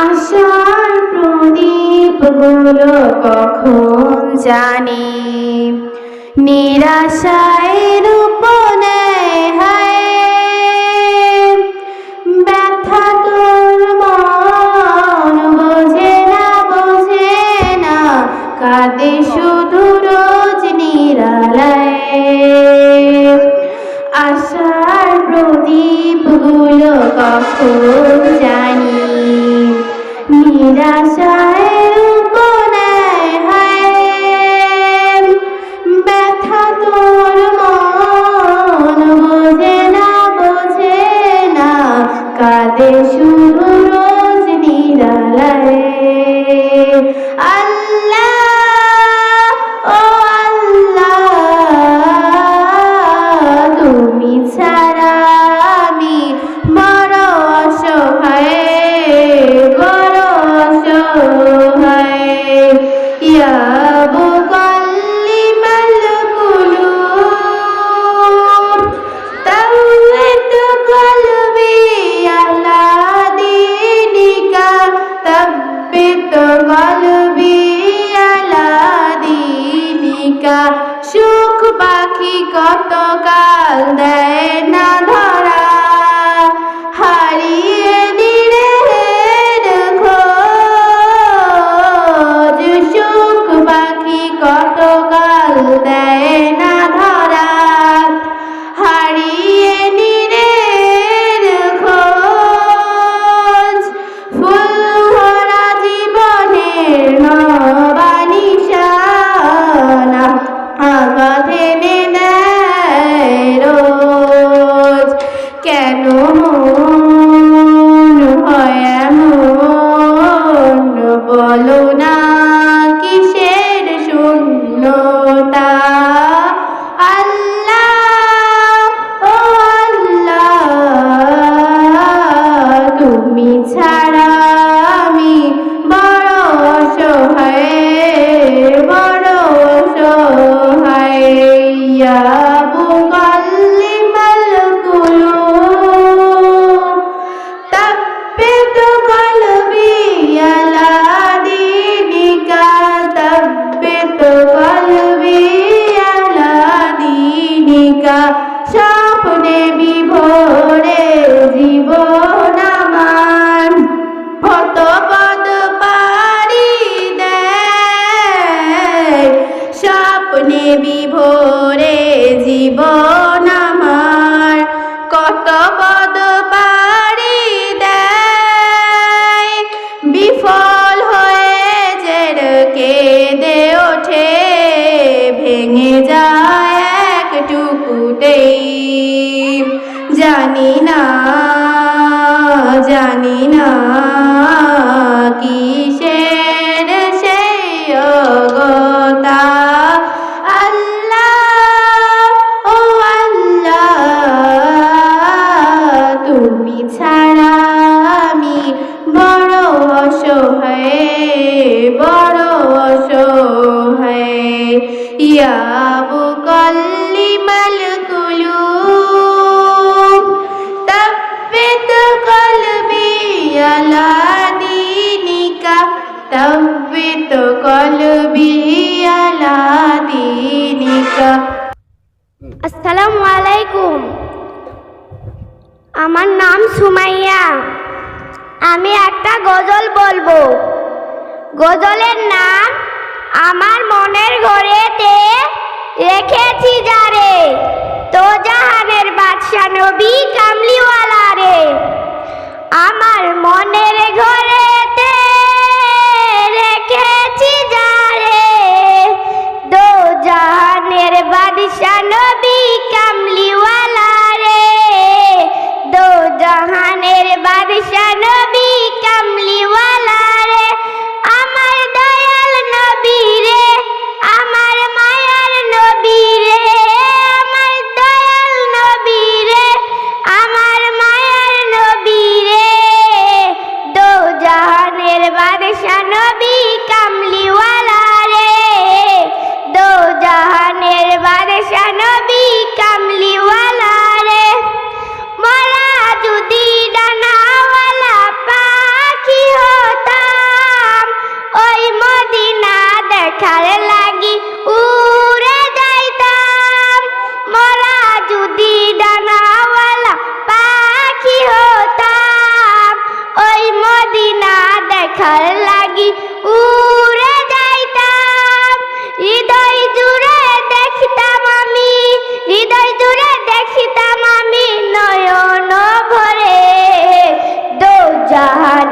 আশার প্রদীপগুলো কখন জানি। নিরাশায় রূপ নেয় হায়। ব্যথা তোর মন বোঝে না বোঝে না। কাঁদে শুধু রোজ নিরালয়ে। আশার প্রদীপগুলো কখন জানি। নিরাশায় ভূমিকা সুখ পাখি কতকাল দেয় না যায় একটুকুটেই জানি না জানি না কি গজল বলব। গজলের নাম আমার মনের ঘরেতে রেখেছি যারে, তো জাহানের বাদশা নবী কামলিওয়ালা রে আমার মনের ঘরেতে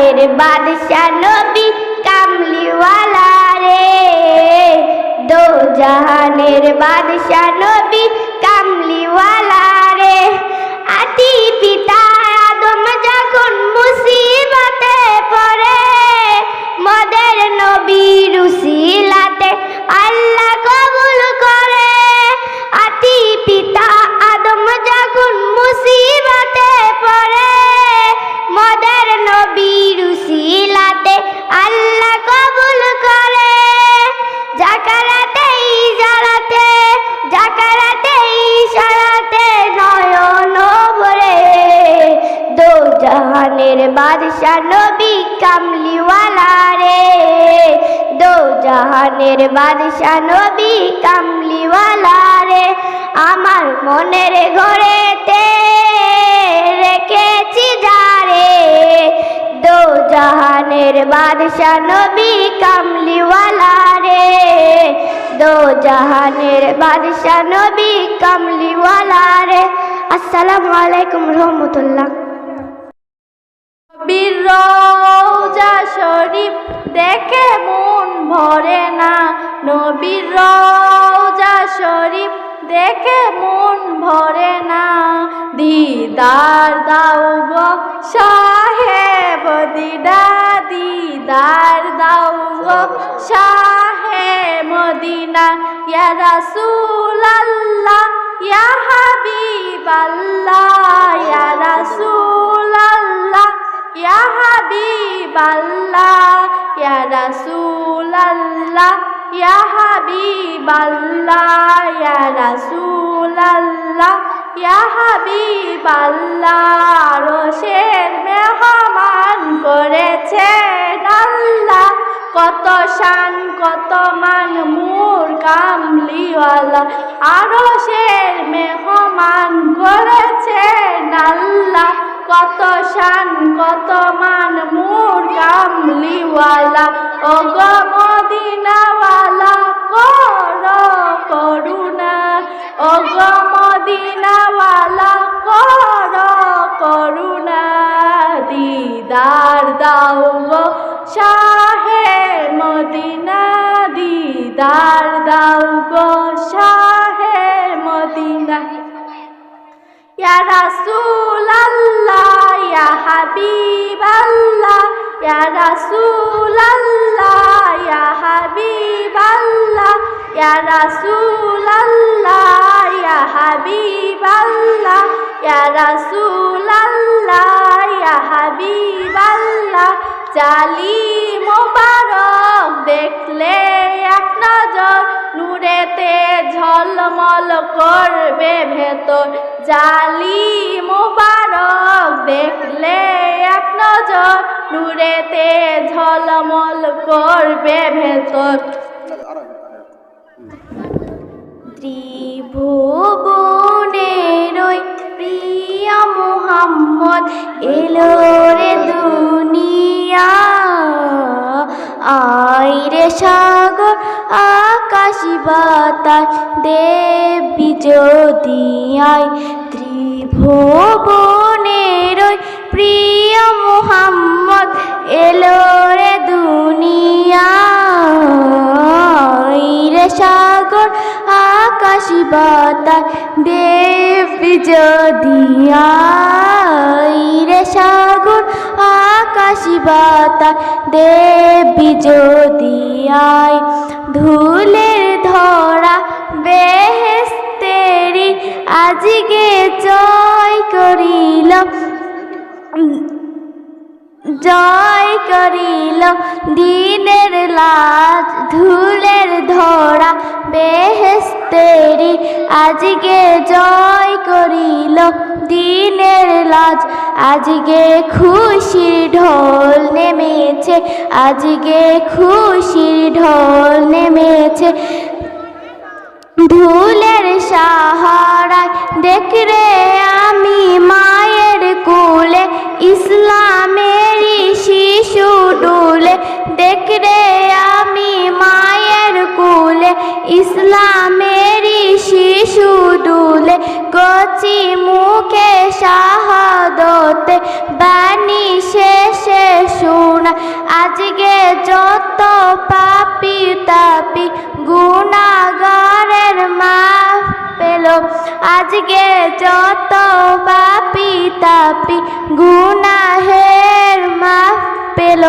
জাহানের বাদশা নবী কামলিওয়ালা রে দো জাহানের বাদশা নবী কামলিওয়ালা রে আতি পিতা বাদশা নবী কামলিওয়ালা রে। দো জাহানের বাদশা নবী কামলিওয়ালা রে। আমার মনের ঘরেতে রেখেছি যারে দো জাহানের বাদশা নবী কামলিওয়ালা রে। দো জাহানের বাদশা নবী কামলিওয়ালা রে। আসসালামু আলাইকুম রহমতুল্লাহ। বীর রওজা শরীফ দেখে মন ভরে না। নবীর রওজা শরীফ দেখে মন ভরে না। দিদার দাও গো সাহেব, দিদা দিদার দাও গো শাহে মদিনা। ইয়া রাসূলাল্লাহ, ইয়া হাবিবাল্লাহ, ইয়া রাসূলাল্লাহ। ইয়া হাবিবাল্লাহ ইয়া রাসূলাল্লাহ ইয়া হাবিবাল্লাহ ইয়া রাসূলাল্লাহ ইয়া হাবিবাল্লাহ রোশের মেহমান আল্লাহ কত শান, কত মান, মোর কামলিওয়ালা। আরও শের মেহমান করেছেন আল্লাহ। কত শান, কত মান, মোর কামলিওয়ালা। ও গো মদিনাওয়ালা, কর করুণা। ও গো মদিনাওয়ালা, কর করুণা। দিদার দাও গো মদিনা দিদার দাও গো শাহে মদিনা। ইয়া ইয়া হাবিবাল্লাহ, ইয়া রাসূলাল্লাহ, ইয়া হাবিবাল্লাহ, ইয়া রাসূলাল্লাহ, ইয়া হাবিবাল্লাহ, ইয়া রাসূলাল্লাহ, ইয়া হাবিবাল্লাহ জালি মোবারক দেখলে এক নজর নূরেতে ঝলমল করবে ভেতর। জালি মোবারক দেখলে এক নজর নুরেতে ঝলমল করবে ভেতর। প্রিয় মোহাম্মদ এলো রে দুনিয়া। আইরে সাগর, আকাশ বাতাস দেবী যদি আই ত্রিভুবনের প্রিয় মোহাম্মদ এলো রে দুনিয়া। সাগর, আকাশ বাতাস দেবী যদি রে সাগর, আকাশ বাতা দেব যদি ধুলের ধরা, বেহেস্তেরি, আজকে জয় করিল জয় করিল দিনের লাজ, ধুলের ধরা, বেহেস্তেরি আজকে জয় করিল দিনের লাজ, আজকে খুশির ঢোল নেমেছে, আজকে খুশির ঢোল নেমেছে। ধুলের সাহারায় যত পাপি তাপি গুণাগারের মাফ পেল। আজকে যত পাপি তাপি গুনাহের মাফ পেল।